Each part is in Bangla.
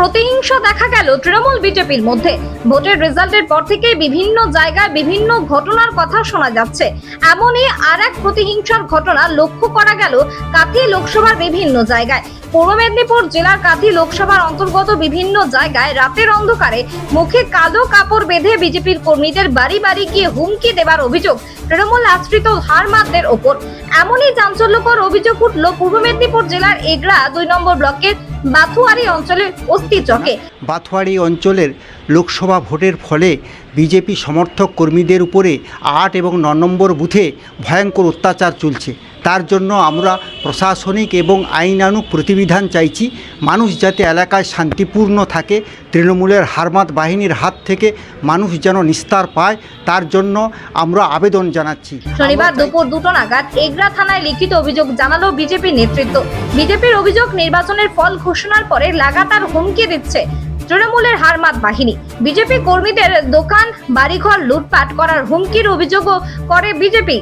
প্রতিহিংসা দেখা গেল তৃণমূল বিজেপির মধ্যে। ভোটের রেজাল্টের পর থেকে বিভিন্ন জায়গায় বিভিন্ন ঘটনার কথা শোনা যাচ্ছে। এমনই আর এক প্রতিহিংসার ঘটনা লক্ষ্য করা গেল কাথি লোকসভার বিভিন্ন জায়গায়। পূর্ব মেদিনীপুর জেলার কাঁথি লোকসভার অন্তর্গত বিভিন্ন জায়গায় রাতের অন্ধকারে মুখে কালো কাপড় বেঁধে বিজেপির কর্মীদের বাড়ি বাড়ি গিয়ে হুমকি দেবার অভিযোগ তৃণমূল আশ্রিত হারমাতদের ওপর। এমনই চাঞ্চল্যকর অভিযোগ উঠল পূর্ব মেদিনীপুর জেলার এগরা দুই নম্বর ব্লকের বাথুয়ারি অঞ্চলের অস্থি চকে বাথুয়ারি অঞ্চলের লোকসভা ভোটের ফলে বিজেপি সমর্থক কর্মীদের উপরে আট এবং ন নম্বর বুথে ভয়ঙ্কর অত্যাচার চলছে। তার জন্য আমরা প্রশাসনিক এবং আইনানুগ প্রতিবিধান চাইছি, মানুষ যাতে এলাকায় শান্তিপূর্ণ থাকে, তৃণমূলের হারমাত বাহিনীর হাত থেকে মানুষ যেন নিস্তার পায়, তার জন্য আমরা আবেদন জানাচ্ছি। শনিবার দুপুর দুটো নাগাদ এগরা থানায় লিখিত অভিযোগ জানালো বিজেপি নেতৃত্ব। বিজেপির অভিযোগ নির্বাচনের ফল ঘোষণার পরে লাগাতার হুমকি দিচ্ছে তৃণমূলের হারমাত বাহিনী। বিজেপি কর্মীদের দোকান, বাড়িঘর লুটপাট করার হুমকির অভিযোগও করে বিজেপি।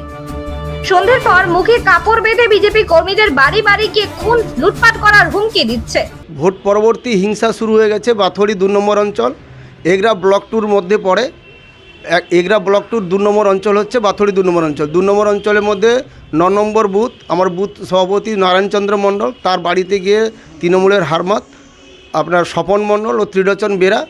সন্ধ্যের পর মুখে কাপড় বেঁধে বিজেপি কর্মীদের বাড়ি বাড়ি গিয়ে খুন, লুটপাট করার হুমকি দিচ্ছে। ভোট পরবর্তী হিংসা শুরু হয়ে গেছে বাথড়ি দু নম্বর অঞ্চল। এগরা ব্লক টুর মধ্যে পড়ে। এগরা ব্লক টুর দু নম্বর অঞ্চল হচ্ছে বাথড়ি দু নম্বর অঞ্চল। দু নম্বর অঞ্চলের মধ্যে ন নম্বর বুথ, আমার বুথ সভাপতি নারায়ণচন্দ্র মণ্ডল, তার বাড়িতে গিয়ে তৃণমূলের হারমাত, আপনার স্বপন মণ্ডল ও ত্রিলোচন বেরা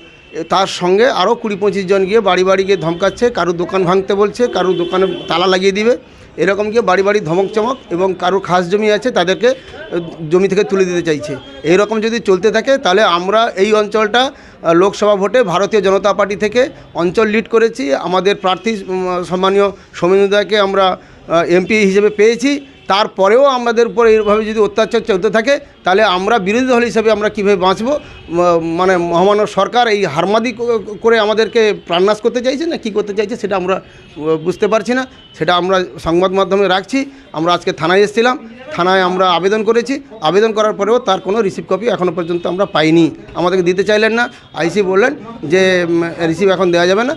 তার সঙ্গে আরও কুড়ি পঁচিশ জন গিয়ে বাড়ি বাড়ি গিয়ে ধমকাচ্ছে কারও দোকান ভাঙতে বলছে কারও দোকানে তালা লাগিয়ে দিবে। এরকম কি বাড়ি বাড়ি ধমক চমক এবং কারোর খাস জমি আছে তাদেরকে জমি থেকে তুলে দিতে চাইছে। এইরকম যদি চলতে থাকে, তাহলে আমরা এই অঞ্চলটা লোকসভা ভোটে ভারতীয় জনতা পার্টি থেকে অঞ্চল লিড করেছি। আমাদের প্রার্থী সম্মানীয় সৌমেন্দ্রদাকে আমরা এমপি হিসেবে পেয়েছি। তারপরেও আমাদের উপর এইভাবে যদি অত্যাচার চলতে থাকে, তাহলে আমরা বিরোধী দল হিসেবে আমরা কীভাবে বাঁচবো? মানে মহামানব সরকার এই হারমাদি করে আমাদেরকে প্রাণনাশ করতে চাইছে না কী করতে চাইছে সেটা আমরা বুঝতে পারছি না। সেটা আমরা সংবাদ মাধ্যমে রাখছি। আমরা আজকে থানায় এসেছিলাম। থানায় আমরা আবেদন করেছি। আবেদন করার পরেও তার কোনো রিসিভ কপি এখনও পর্যন্ত আমরা পাইনি। আমাদেরকে দিতে চাইলেন না। আইসি বললেন যে রিসিভ এখন দেওয়া যাবে না।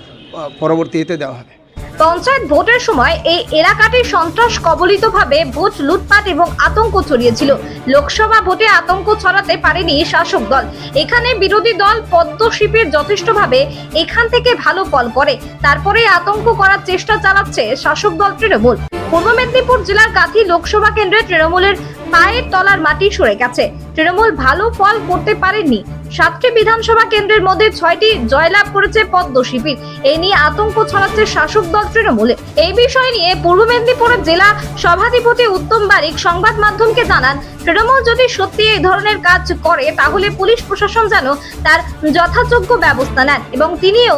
পরবর্তীতে দেওয়া হবে। পঞ্চায়েত ভোটের সময় এই এলাকাটি সন্ত্রাস কবলিতভাবে ভোট লুটপাট এবং আতঙ্ক ছড়িয়েছিল। লোকসভা ভোটে আতঙ্ক ছড়াতে পারেনি শাসক দল। এখানে বিরোধী দল পদ্ম শিবির যথেষ্টভাবে এখান থেকে ভালো ফল করে। তারপরে আতঙ্ক করার চেষ্টা চালাচ্ছে শাসক দল তৃণমূল। পূর্ব মেদিনীপুর জেলার কাথি লোকসভা কেন্দ্রে তৃণমূলের পায়ের তলার মাটি সরে গেছে। তৃণমূল ভালো ফল করতে পারেননি। সাতটি বিধানসভা কেন্দ্রের মধ্যে ছয়টি জয়লাভ করেছে পদ্ম শিবির। এ নিয়ে আতঙ্ক ছড়াচ্ছে শাসক দল তৃণমূলে। এই বিষয় নিয়ে পূর্ব মেদিনীপুরের জেলা সভাধিপতি উত্তম বারিক সংবাদ মাধ্যমকে জানান, তৃণমূল যদি সত্যি এই ধরনের কাজ করে, তাহলে পুলিশ প্রশাসন যেন তার যথাযোগ্য ব্যবস্থা নেন এবং তিনিও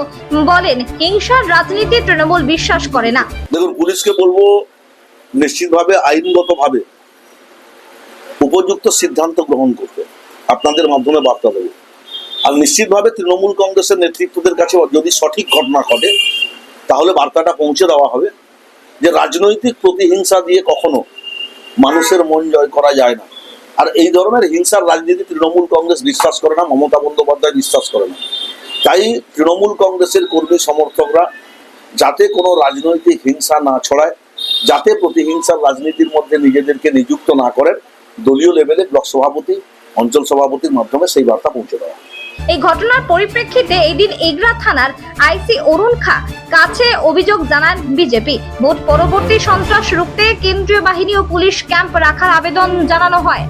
বলেন, হিংসার রাজনীতি তৃণমূল বিশ্বাস করে না। দেখুন, পুলিশকে বলব, নিশ্চিতভাবে, আইনগতভাবে উপযুক্ত সিদ্ধান্ত গ্রহণ করতে আপনাদের মাধ্যমে বার্তা দেবো। আর নিশ্চিতভাবে তৃণমূল কংগ্রেসের নেতৃত্বদের কাছে যদি সঠিক ঘটনা ঘটে, তাহলে বার্তাটা পৌঁছে দেওয়া হবে যে রাজনৈতিক প্রতিহিংসা দিয়ে কখনো মানুষের মন জয় করা যায় না। আর এই ধরনের হিংসার রাজনীতি তৃণমূল কংগ্রেস বিশ্বাস করে না, মমতা বন্দ্যোপাধ্যায় বিশ্বাস করে না। তাই তৃণমূল কংগ্রেসের কর্মী সমর্থকরা যাতে কোনো রাজনৈতিক হিংসা না ছড়ায়, যাতে প্রতিহিংসার রাজনীতির মধ্যে নিজেদেরকে নিযুক্ত না করেন দলীয় লেভেলে ব্লক সভাপতি, অঞ্চল সভাপতির মাধ্যমে সেই বার্তা পৌঁছে দেওয়া। এই ঘটনার পরিপ্রেক্ষিতে এদিন এগরা থানার আইসি অরুণ খা কাছে অভিযোগ জানান বিজেপি। ভোট পরবর্তী সন্ত্রাস রুখতে কেন্দ্রীয় বাহিনী ও পুলিশ ক্যাম্প রাখার আবেদন জানানো হয়।